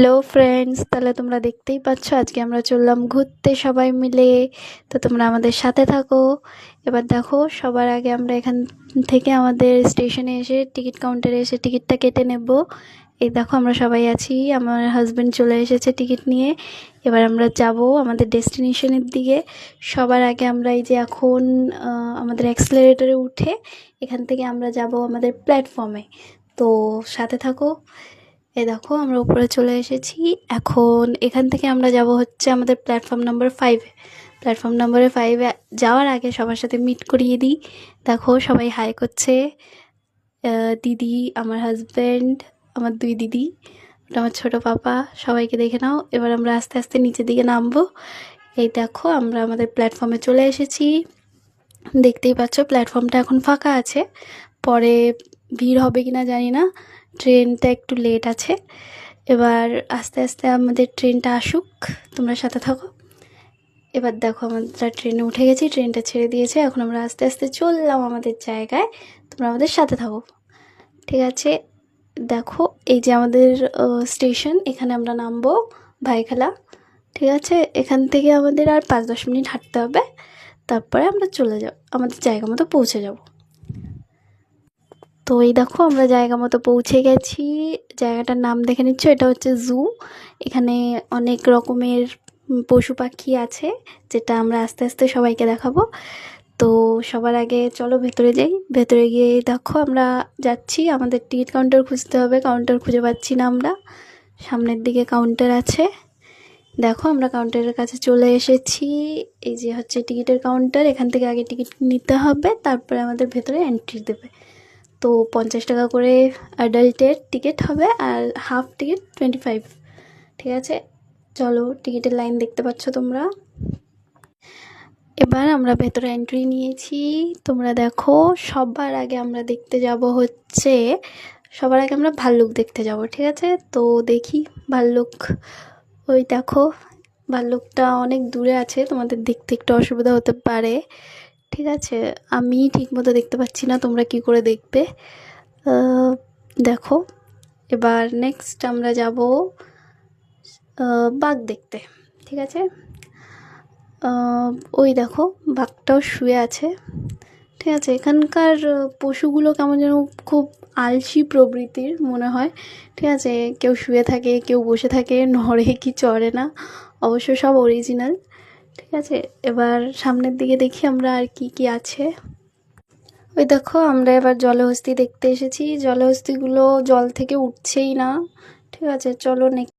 Hello friends তাহলে তোমরা দেখতেই পাচ্ছ, আজকে আমরা চললাম ঘুরতে সবাই মিলে। তো তোমরা আমাদের সাথে থাকো। এবার দেখো, সবার আগে আমরা এখান থেকে আমাদের স্টেশনে এসে টিকিট কাউন্টারে এসে টিকিটটা কেটে নেব। এই দেখো, আমরা সবাই আছি। আমার হাজব্যান্ড চলে এসেছে টিকিট নিয়ে। এবার আমরা যাব আমাদের ডেস্টিনেশনের দিকে। সবার আগে আমরা এই যে এখন আমাদের অ্যাক্সিলারেটরে উঠে এখান থেকে আমরা যাব আমাদের প্ল্যাটফর্মে তো সাথে থাকো। এই দেখো, আমরা উপরে চলে এসেছি। এখন এখান থেকে আমরা যাব হচ্ছে আমাদের প্ল্যাটফর্ম নাম্বার ফাইভে প্ল্যাটফর্ম নাম্বারে ফাইভে যাওয়ার আগে সবার সাথে মিট করিয়ে দিই। দেখো, সবাই হাই করছে। দিদি, আমার হাজব্যান্ড আমার দুই দিদি, আমার ছোটো পাপা, সবাইকে দেখে নাও। এবার আমরা আস্তে আস্তে নিচের দিকে নামবো। এই দেখো, আমরা আমাদের প্ল্যাটফর্মে চলে এসেছি। দেখতেই পাচ্ছ প্ল্যাটফর্মটা এখন ফাঁকা আছে। পরে ভিড় হবে কিনা জানি না। ট্রেনটা একটু লেট আছে। এবার আস্তে আস্তে আমাদের ট্রেনটা আসুক, তোমরা সাথে থাকো। এবার দেখো আমরা ট্রেনে উঠে গেছি, ট্রেনটা ছেড়ে দিয়েছে। এখন আমরা আস্তে আস্তে চললাম আমাদের জায়গায়। তোমরা আমাদের সাথে থাকো। ঠিক আছে, দেখো এই যে আমাদের স্টেশন, এখানে আমরা নামবো ভাইখেলা। ঠিক আছে, এখান থেকে আমাদের আর পাঁচ দশ মিনিট হাঁটতে হবে। তারপরে আমরা চলে যাব, আমাদের জায়গা মতো পৌঁছে যাব। তো এই দেখো আমরা জায়গা মতো পৌঁছে গেছি। জায়গাটার নাম দেখে নিচ্ছ, এটা হচ্ছে জু এখানে অনেক রকমের পশু পাখি আছে, যেটা আমরা আস্তে আস্তে সবাইকে দেখাবো। তো সবার আগে চলো ভেতরে যাই। ভেতরে গিয়ে দেখো আমরা যাচ্ছি। আমাদের টিকিট কাউন্টার খুঁজতে হবে। কাউন্টার খুঁজে পাচ্ছি না আমরা। সামনের দিকে কাউন্টার আছে। দেখো আমরা কাউন্টারের কাছে চলে এসেছি। এই যে হচ্ছে টিকিটের কাউন্টার, এখান থেকে আগে টিকিট নিতে হবে। তারপরে আমাদের ভেতরে এন্ট্রি দেবে। তো পঞ্চাশ টাকা করে অ্যাডাল্টের টিকিট হবে আর হাফ টিকিট টোয়েন্টি ফাইভ ঠিক আছে? চলো টিকিটের লাইন দেখতে পাচ্ছ তোমরা। এবার আমরা ভেতরে এন্ট্রি নিয়েছি। তোমরা দেখো, সবার আগে আমরা দেখতে যাব হচ্ছে, সবার আগে আমরা ভাল্লুক দেখতে যাব, ঠিক আছে? তো দেখি ভাল্লুক, ওই দেখো, ভাল্লুকটা অনেক দূরে আছে, তোমাদের দেখতে একটু অসুবিধা হতে পারে। ঠিক আছে, আমি ঠিকমতো দেখতে পাচ্ছি না, তোমরা কি করে দেখবে? দেখো, এবার নেক্সট আমরা যাব বাঘ দেখতে, ঠিক আছে? ওই দেখো, বাঘটাও শুয়ে আছে, ঠিক আছে? এখানকার পশুগুলো কেমন যেন খুব আলসি প্রবৃত্তির মনে হয়, ঠিক আছে? কেউ শুয়ে থাকে, কেউ বসে থাকে, নড়ে কি চড়ে না, অবশ্য সব অরিজিনাল ঠিক আছে, এবার সামনের দিকে দেখি আমরা আর কি কি আছে। ওই দেখো, আমরা এবার জলহস্তি দেখতে এসেছি। জলহস্তিগুলো জল থেকে উঠছেই না। ঠিক আছে, চলো নেক্সট।